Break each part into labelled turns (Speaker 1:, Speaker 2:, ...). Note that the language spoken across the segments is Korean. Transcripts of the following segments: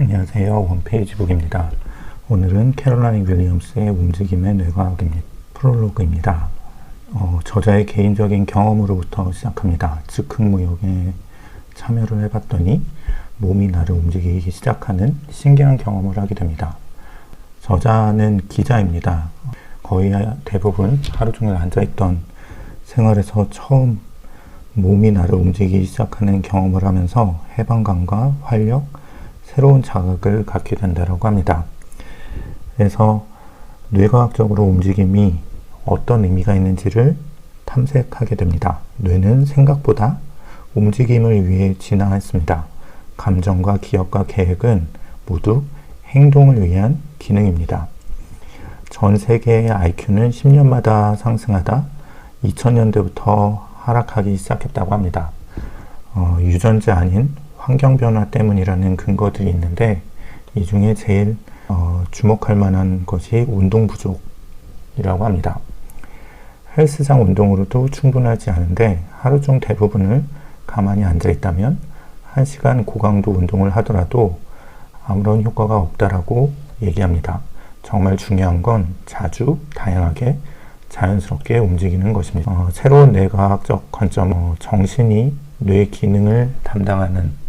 Speaker 1: 안녕하세요. 원페이지북입니다. 오늘은 캐롤라인 윌리엄스의 움직임의 뇌과학입니다. 프롤로그입니다. 어, 저자의 개인적인 경험으로부터 시작합니다. 즉흥무역에 참여를 해봤더니 몸이 나를 움직이기 시작하는 신기한 경험을 하게 됩니다. 저자는 기자입니다. 거의 대부분 하루 종일 앉아있던 생활에서 처음 몸이 나를 움직이기 시작하는 경험을 하면서 해방감과 활력, 새로운 자극을 갖게 된다고 합니다. 그래서 뇌과학적으로 움직임이 어떤 의미가 있는지를 탐색하게 됩니다. 뇌는 생각보다 움직임을 위해 진화했습니다. 감정과 기억과 계획은 모두 행동을 위한 기능입니다. 전 세계의 IQ는 10년마다 상승하다 2000년대부터 하락하기 시작했다고 합니다. 어, 유전자 아닌 환경 변화 때문이라는 근거들이 있는데 이 중에 제일 어, 주목할 만한 것이 운동 부족이라고 합니다. 헬스장 운동으로도 충분하지 않은데 하루 중 대부분을 가만히 앉아 있다면 1시간 고강도 운동을 하더라도 아무런 효과가 없다라고 얘기합니다. 정말 중요한 건 자주 다양하게 자연스럽게 움직이는 것입니다. 어, 새로운 뇌과학적 관점, 어, 정신이 뇌 기능을 담당하는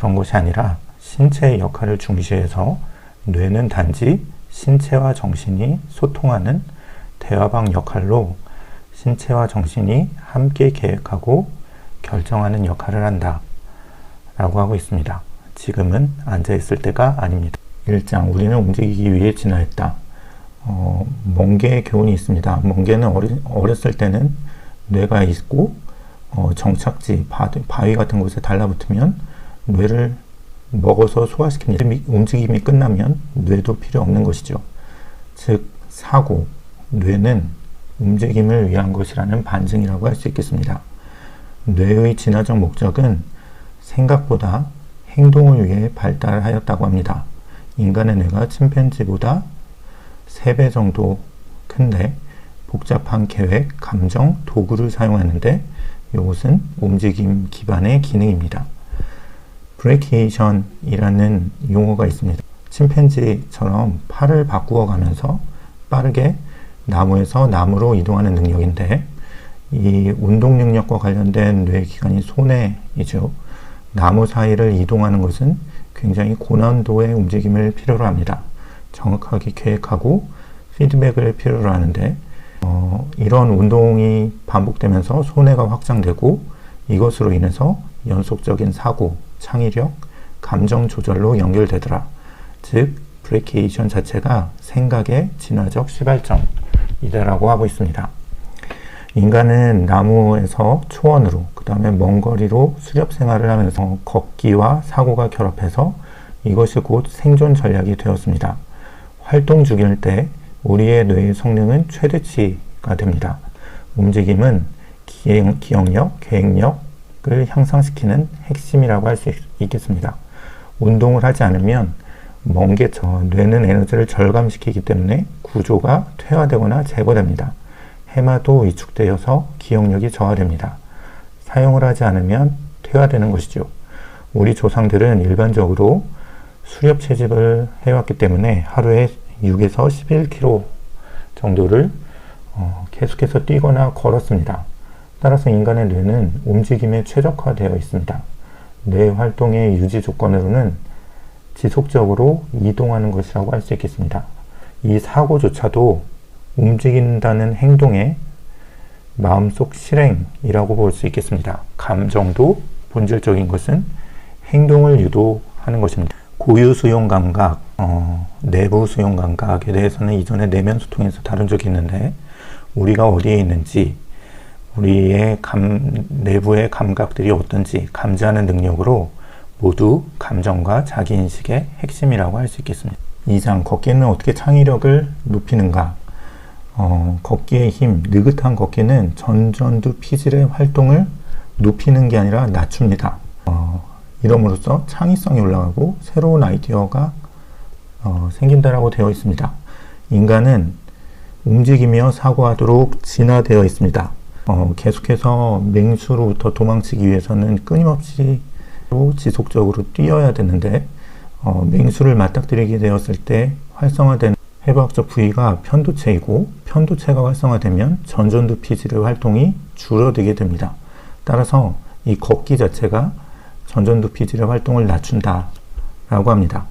Speaker 1: 그런 것이 아니라 신체의 역할을 중시해서 뇌는 단지 신체와 정신이 소통하는 대화방 역할로 신체와 정신이 함께 계획하고 결정하는 역할을 한다. 라고 하고 있습니다. 지금은 앉아있을 때가 아닙니다. 1장, 우리는 움직이기 위해 진화했다. 어, 멍게의 교훈이 있습니다. 멍게는 어리, 어렸을 때는 뇌가 있고 어, 정착지, 바, 바위 같은 곳에 달라붙으면 뇌를 먹어서 소화시킵니다. 움직임이 끝나면 뇌도 필요 없는 것이죠. 즉, 사고, 뇌는 움직임을 위한 것이라는 반증이라고 할 수 있겠습니다. 뇌의 진화적 목적은 생각보다 행동을 위해 발달하였다고 합니다. 인간의 뇌가 침팬지보다 3배 정도 큰데 복잡한 계획, 감정, 도구를 사용하는데 이것은 움직임 기반의 기능입니다. 브레이케이션이라는 용어가 있습니다. 침팬지처럼 팔을 바꾸어 가면서 빠르게 나무에서 나무로 이동하는 능력인데 이 운동 능력과 관련된 뇌 기관이 손해이죠. 나무 사이를 이동하는 것은 굉장히 고난도의 움직임을 필요로 합니다. 정확하게 계획하고 피드백을 필요로 하는데 어, 이런 운동이 반복되면서 손해가 확장되고 이것으로 인해서 연속적인 사고, 창의력, 감정 조절로 연결되더라. 즉, 브레이케이션 자체가 생각의 진화적 시발점이다라고 하고 있습니다. 인간은 나무에서 초원으로, 그 다음에 먼 거리로 수렵 생활을 하면서 걷기와 사고가 결합해서 이것이 곧 생존 전략이 되었습니다. 활동 중일 때 우리의 뇌의 성능은 최대치가 됩니다. 움직임은 기억력, 계획력 을 향상시키는 핵심이라고 할 수 있겠습니다. 운동을 하지 않으면 멍게처럼 뇌는 에너지를 절감시키기 때문에 구조가 퇴화되거나 제거됩니다. 해마도 위축되어서 기억력이 저하됩니다. 사용을 하지 않으면 퇴화되는 것이죠. 우리 조상들은 일반적으로 수렵 채집을 해왔기 때문에 하루에 6에서 11km 정도를 어, 계속해서 뛰거나 걸었습니다. 따라서 인간의 뇌는 움직임에 최적화되어 있습니다. 뇌 활동의 유지 조건으로는 지속적으로 이동하는 것이라고 할 수 있겠습니다. 이 사고조차도 움직인다는 행동의 마음속 실행이라고 볼 수 있겠습니다. 감정도 본질적인 것은 행동을 유도하는 것입니다. 고유 수용 감각, 어, 내부 수용 감각에 대해서는 이전에 내면 소통에서 다룬 적이 있는데 우리가 어디에 있는지 우리의 감, 내부의 감각들이 어떤지 감지하는 능력으로 모두 감정과 자기인식의 핵심이라고 할 수 있겠습니다. 2장 걷기는 어떻게 창의력을 높이는가 어, 걷기의 힘, 느긋한 걷기는 전전두 피질의 활동을 높이는 게 아니라 낮춥니다. 어, 이름으로써 창의성이 올라가고 새로운 아이디어가 어, 생긴다라고 되어 있습니다. 인간은 움직이며 사고하도록 진화되어 있습니다. 어, 계속해서 맹수로부터 도망치기 위해서는 끊임없이 지속적으로 뛰어야 되는데 어, 맹수를 맞닥뜨리게 되었을 때 활성화된 해부학적 부위가 편도체이고 편도체가 활성화되면 전전두 피질의 활동이 줄어들게 됩니다. 따라서 이 걷기 자체가 전전두 피질의 활동을 낮춘다 라고 합니다.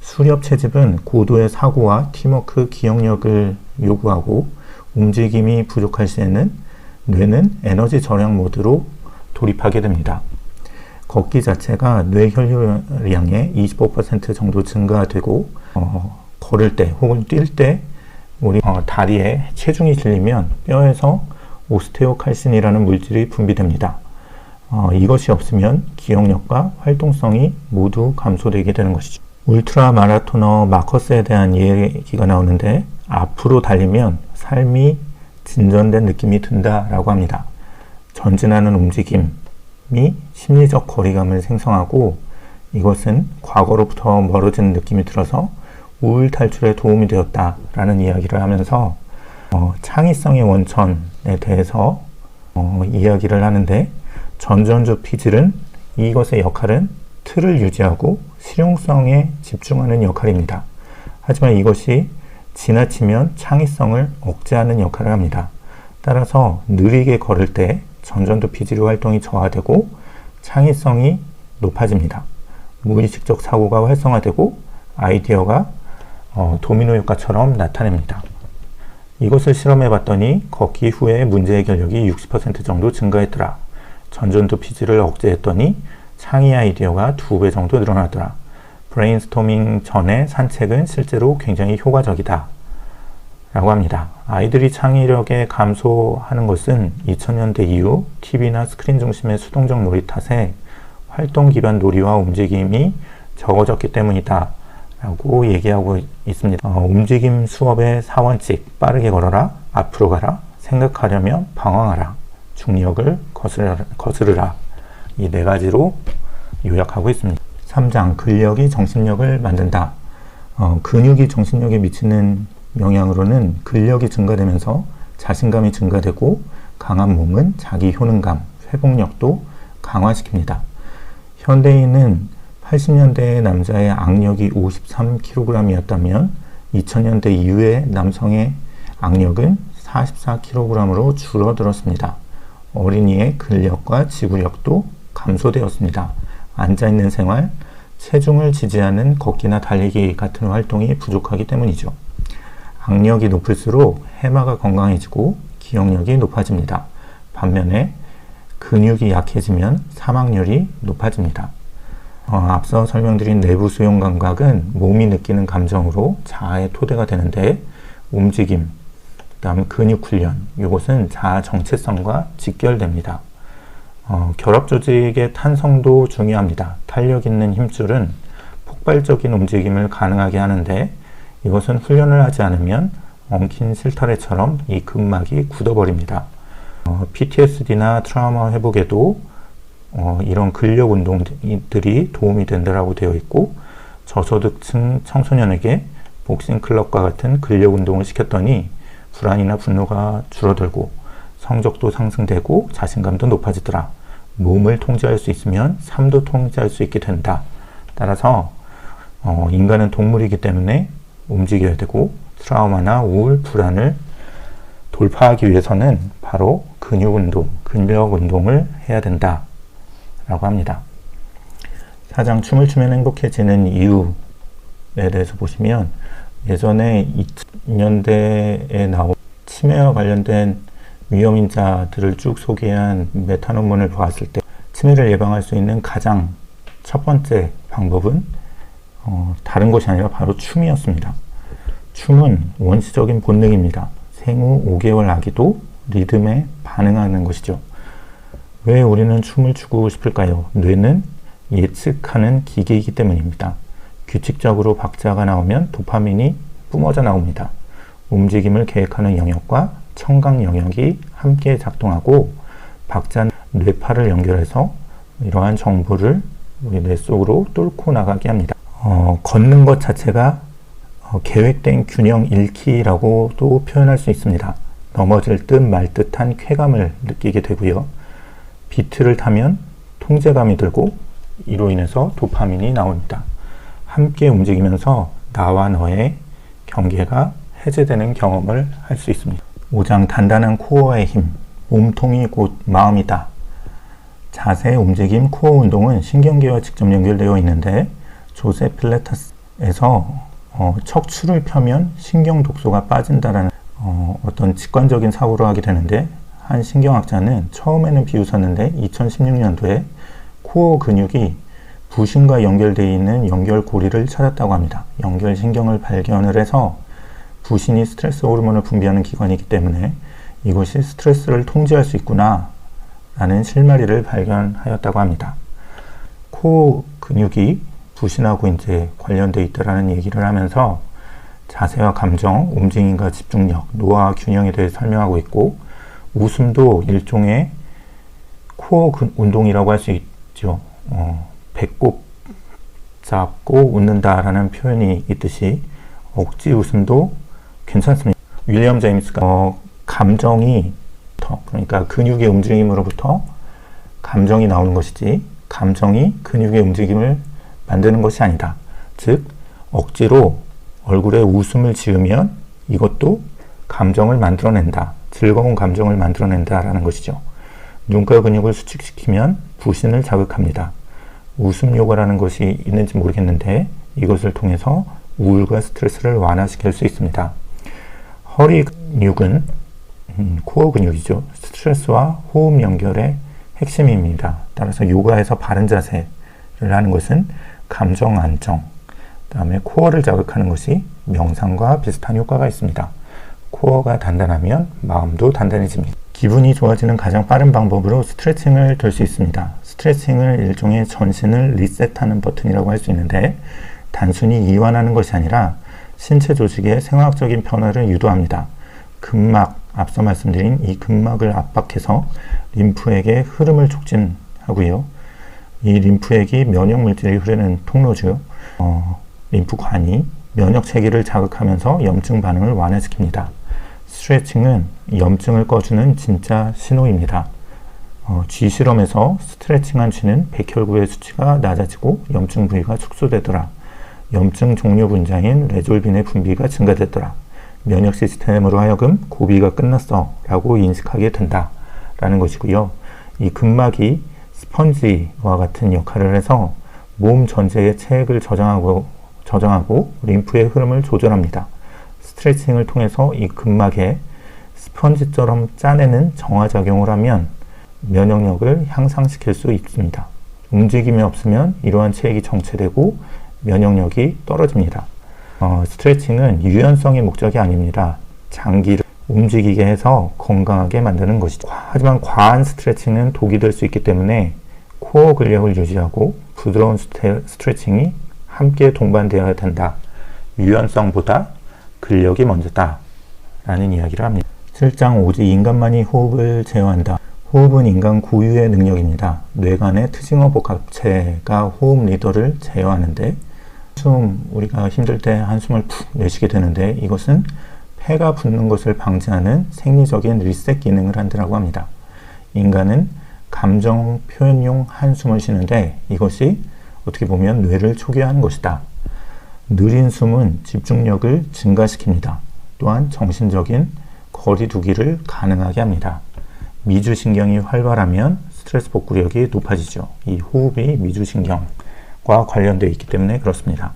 Speaker 1: 수렵 채집은 고도의 사고와 팀워크 기억력을 요구하고 움직임이 부족할 시에는 뇌는 에너지 절약 모드로 돌입하게 됩니다. 걷기 자체가 뇌 혈류량의 25% 정도 증가되고 어, 걸을 때 혹은 뛸 때 우리 어, 다리에 체중이 실리면 뼈에서 오스테오칼신이라는 물질이 분비됩니다. 어, 이것이 없으면 기억력과 활동성이 모두 감소되게 되는 것이죠. 울트라 마라토너 마커스에 대한 얘기가 나오는데 앞으로 달리면 삶이 진전된 느낌이 든다라고 합니다. 전진하는 움직임이 심리적 거리감을 생성하고 이것은 과거로부터 멀어지는 느낌이 들어서 우울 탈출에 도움이 되었다라는 이야기를 하면서 어, 창의성의 원천에 대해서 어, 이야기를 하는데 전전주 피질은 이것의 역할은 틀을 유지하고 실용성에 집중하는 역할입니다. 하지만 이것이 지나치면 창의성을 억제하는 역할을 합니다. 따라서 느리게 걸을 때 전전두 피질의 활동이 저하되고 창의성이 높아집니다. 무의식적 사고가 활성화되고 아이디어가 어, 도미노 효과처럼 나타냅니다. 이것을 실험해 봤더니 걷기 후에 문제 해결력이 60% 정도 증가했더라. 전전두 피지를 억제했더니 창의 아이디어가 두 배 정도 늘어나더라. 브레인스토밍 전에 산책은 실제로 굉장히 효과적이다. 라고 합니다. 아이들이 창의력에 감소하는 것은 2000년대 이후 TV나 스크린 중심의 수동적 놀이 탓에 활동 기반 놀이와 움직임이 적어졌기 때문이다. 라고 얘기하고 있습니다. 어, 움직임 수업의 4원칙 빠르게 걸어라, 앞으로 가라, 생각하려면 방황하라, 중력을 거스르라, 거스르라 이 네 가지로 요약하고 있습니다. 3장 근력이 정신력을 만든다. 어, 근육이 정신력에 미치는 영향으로는 근력이 증가되면서 자신감이 증가되고 강한 몸은 자기 효능감, 회복력도 강화시킵니다. 현대인은 80년대 남자의 악력이 53kg이었다면 2000년대 이후의 남성의 악력은 44kg으로 줄어들었습니다. 어린이의 근력과 지구력도 감소되었습니다. 앉아있는 생활, 체중을 지지하는 걷기나 달리기 같은 활동이 부족하기 때문이죠. 악력이 높을수록 해마가 건강해지고 기억력이 높아집니다. 반면에 근육이 약해지면 사망률이 높아집니다. 어, 앞서 설명드린 내부 수용 감각은 몸이 느끼는 감정으로 자아의 토대가 되는데 움직임, 그다음 근육 훈련, 이것은 자아 정체성과 직결됩니다. 어, 결합 조직의 탄성도 중요합니다. 탄력 있는 힘줄은 폭발적인 움직임을 가능하게 하는데 이것은 훈련을 하지 않으면 엉킨 실타래처럼 이 근막이 굳어버립니다. 어, PTSD나 트라우마 회복에도 어, 이런 근력 운동들이 도움이 된다고 되어 있고 저소득층 청소년에게 복싱 클럽과 같은 근력 운동을 시켰더니 불안이나 분노가 줄어들고 성적도 상승되고 자신감도 높아지더라. 몸을 통제할 수 있으면 삶도 통제할 수 있게 된다. 따라서 어, 인간은 동물이기 때문에 움직여야 되고 트라우마나 우울, 불안을 돌파하기 위해서는 바로 근육 운동, 근력 운동을 해야 된다. 라고 합니다. 사장 춤을 추면 행복해지는 이유에 대해서 보시면 예전에 2000년대에 나온 치매와 관련된 위험인자들을 쭉 소개한 메타 논문을 보았을 때 치매를 예방할 수 있는 가장 첫 번째 방법은 어, 다른 것이 아니라 바로 춤이었습니다. 춤은 원시적인 본능입니다. 생후 5개월 아기도 리듬에 반응하는 것이죠. 왜 우리는 춤을 추고 싶을까요? 뇌는 예측하는 기계이기 때문입니다. 규칙적으로 박자가 나오면 도파민이 뿜어져 나옵니다. 움직임을 계획하는 영역과 청각 영역이 함께 작동하고 박자 뇌파를 연결해서 이러한 정보를 우리 뇌 속으로 뚫고 나가게 합니다. 어, 걷는 것 자체가 어, 계획된 균형 잃기라고도 표현할 수 있습니다. 넘어질 듯 말 듯한 쾌감을 느끼게 되고요. 비트를 타면 통제감이 들고 이로 인해서 도파민이 나옵니다. 함께 움직이면서 나와 너의 경계가 해제되는 경험을 할 수 있습니다. 5장 단단한 코어의 힘, 몸통이 곧 마음이다. 자세, 움직임, 코어 운동은 신경계와 직접 연결되어 있는데 조세 필레타스에서 어, 척추를 펴면 신경 독소가 빠진다라는 어, 어떤 직관적인 사고를 하게 되는데 한 신경학자는 처음에는 비웃었는데 2016년도에 코어 근육이 부신과 연결되어 있는 연결고리를 찾았다고 합니다. 연결신경을 발견을 해서 부신이 스트레스 호르몬을 분비하는 기관이기 때문에 이것이 스트레스를 통제할 수 있구나 라는 실마리를 발견하였다고 합니다. 코 근육이 부신하고 이제 관련되어 있다라는 얘기를 하면서 자세와 감정, 움직임과 집중력, 노화와 균형에 대해 설명하고 있고 웃음도 일종의 코어 운동이라고 할 수 있죠. 어, 배꼽 잡고 웃는다라는 표현이 있듯이 억지 웃음도 괜찮습니다. 윌리엄 제임스가 어, 감정이 더 그러니까 근육의 움직임으로부터 감정이 나오는 것이지 감정이 근육의 움직임을 만드는 것이 아니다. 즉 억지로 얼굴에 웃음을 지으면 이것도 감정을 만들어낸다. 즐거운 감정을 만들어낸다라는 것이죠. 눈가 근육을 수축시키면 부신을 자극합니다. 웃음 요가라는 것이 있는지 모르겠는데 이것을 통해서 우울과 스트레스를 완화시킬 수 있습니다. 허리 근육은 음, 코어 근육이죠. 스트레스와 호흡 연결의 핵심입니다. 따라서 요가에서 바른 자세를 하는 것은 감정 안정, 그 다음에 코어를 자극하는 것이 명상과 비슷한 효과가 있습니다. 코어가 단단하면 마음도 단단해집니다. 기분이 좋아지는 가장 빠른 방법으로 스트레칭을 될 수 있습니다. 스트레칭을 일종의 전신을 리셋하는 버튼이라고 할 수 있는데 단순히 이완하는 것이 아니라 신체 조직의 생화학적인 변화를 유도합니다. 근막, 앞서 말씀드린 이 근막을 압박해서 림프액의 흐름을 촉진하고요. 이 림프액이 면역 물질이 흐르는 통로죠. 어, 림프관이 면역 체계를 자극하면서 염증 반응을 완화시킵니다. 스트레칭은 염증을 꺼주는 진짜 신호입니다. 어, 쥐 실험에서 스트레칭한 쥐는 백혈구의 수치가 낮아지고 염증 부위가 축소되더라. 염증 종료 분자인 레졸빈의 분비가 증가됐더라. 면역 시스템으로 하여금 고비가 끝났어 라고 인식하게 된다 라는 것이고요. 이 근막이 스펀지와 같은 역할을 해서 몸 전체의 체액을 저장하고, 저장하고 림프의 흐름을 조절합니다. 스트레칭을 통해서 이 근막에 스펀지처럼 짜내는 정화작용을 하면 면역력을 향상시킬 수 있습니다. 움직임이 없으면 이러한 체액이 정체되고 면역력이 떨어집니다. 어, 스트레칭은 유연성의 목적이 아닙니다. 장기를 움직이게 해서 건강하게 만드는 것이죠. 하지만 과한 스트레칭은 독이 될 수 있기 때문에 코어 근력을 유지하고 부드러운 스트레칭이 함께 동반되어야 된다. 유연성보다 근력이 먼저다. 라는 이야기를 합니다. 7장 오직 인간만이 호흡을 제어한다. 호흡은 인간 고유의 능력입니다. 뇌 간의 트징어 복합체가 호흡 리더를 제어하는데 숨 우리가 힘들 때 한숨을 푹 내쉬게 되는데 이것은 폐가 붓는 것을 방지하는 생리적인 리셋 기능을 한다고 합니다. 인간은 감정 표현용 한숨을 쉬는데 이것이 어떻게 보면 뇌를 초기화하는 것이다. 느린 숨은 집중력을 증가시킵니다. 또한 정신적인 거리두기를 가능하게 합니다. 미주신경이 활발하면 스트레스 복구력이 높아지죠. 이 호흡이 미주신경 과 관련되어 있기 때문에 그렇습니다.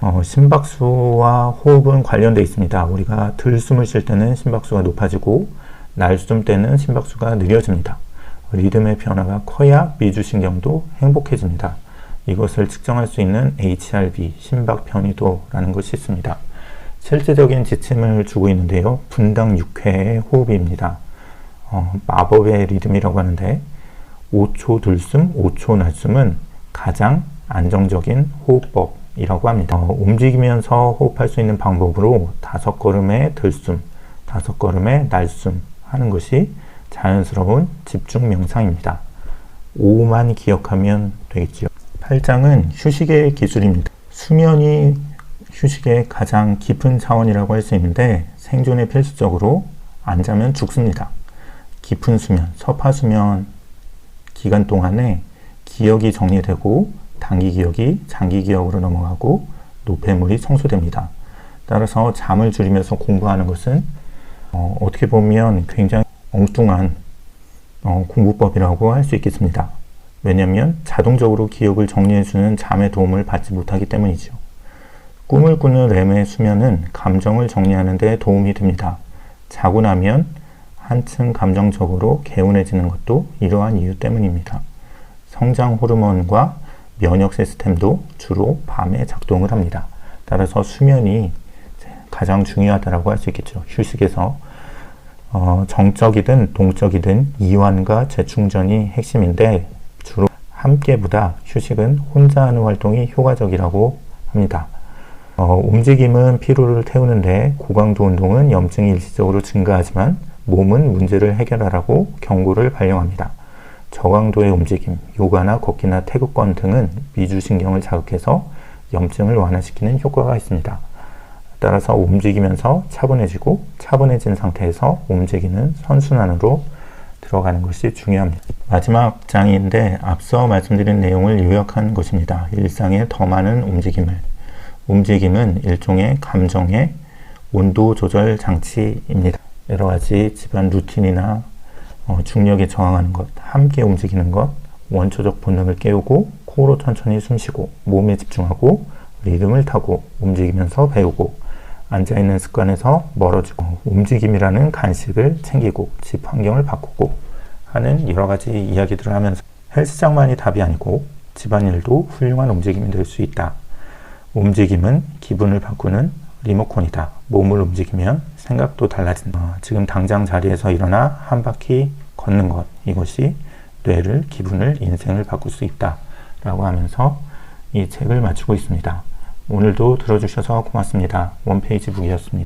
Speaker 1: 어, 심박수와 호흡은 관련되어 있습니다. 우리가 들숨을 쉴 때는 심박수가 높아지고 날숨 때는 심박수가 느려집니다. 리듬의 변화가 커야 미주신경도 행복해집니다. 이것을 측정할 수 있는 HRV, 심박 변이도라는 것이 있습니다. 실질적인 지침을 주고 있는데요. 분당 6회의 호흡입니다. 어, 마법의 리듬이라고 하는데 5초 들숨, 5초 날숨은 가장 안정적인 호흡법이라고 합니다. 어, 움직이면서 호흡할 수 있는 방법으로 다섯 걸음의 들숨, 다섯 걸음의 날숨 하는 것이 자연스러운 집중 명상입니다. 5만 기억하면 되겠지요. 8장은 휴식의 기술입니다. 수면이 휴식의 가장 깊은 차원이라고 할 수 있는데 생존에 필수적으로 안 자면 죽습니다. 깊은 수면, 서파 수면 기간 동안에 기억이 정리되고 단기 기억이 장기 기억으로 넘어가고 노폐물이 청소됩니다. 따라서 잠을 줄이면서 공부하는 것은 어, 떻게 보면 굉장히 엉뚱한 어, 공부법이라고 할 수 있겠습니다. 왜냐하면 자동적으로 기억을 정리해주는 잠의 도움을 받지 못하기 때문이죠. 꿈을 꾸는 렘의 수면은 감정을 정리하는 데 도움이 됩니다. 자고 나면 한층 감정적으로 개운해지는 것도 이러한 이유 때문입니다. 성장 호르몬과 면역 시스템도 주로 밤에 작동을 합니다. 따라서 수면이 가장 중요하다고 할 수 있겠죠. 휴식에서 어, 정적이든 동적이든 이완과 재충전이 핵심인데 주로 함께보다 휴식은 혼자 하는 활동이 효과적이라고 합니다. 어, 움직임은 피로를 태우는데 고강도 운동은 염증이 일시적으로 증가하지만 몸은 문제를 해결하라고 경고를 발령합니다. 저강도의 움직임, 요가나 걷기나 태극권 등은 미주신경을 자극해서 염증을 완화시키는 효과가 있습니다. 따라서 움직이면서 차분해지고 차분해진 상태에서 움직이는 선순환으로 들어가는 것이 중요합니다. 마지막 장인데 앞서 말씀드린 내용을 요약한 것입니다. 일상에 더 많은 움직임을. 움직임은 일종의 감정의 온도 조절 장치입니다. 여러 가지 집안 루틴이나 어, 중력에 저항하는 것, 함께 움직이는 것, 원초적 본능을 깨우고 코로 천천히 숨쉬고 몸에 집중하고 리듬을 타고 움직이면서 배우고 앉아있는 습관에서 멀어지고 움직임이라는 간식을 챙기고 집 환경을 바꾸고 하는 여러 가지 이야기들을 하면서 헬스장만이 답이 아니고 집안일도 훌륭한 움직임이 될 수 있다. 움직임은 기분을 바꾸는 리모컨이다. 몸을 움직이면 생각도 달라진다. 어, 지금 당장 자리에서 일어나 한 바퀴 걷는 것. 이것이 뇌를, 기분을, 인생을 바꿀 수 있다. 라고 하면서 이 책을 마치고 있습니다. 오늘도 들어주셔서 고맙습니다. 원페이지 북이었습니다.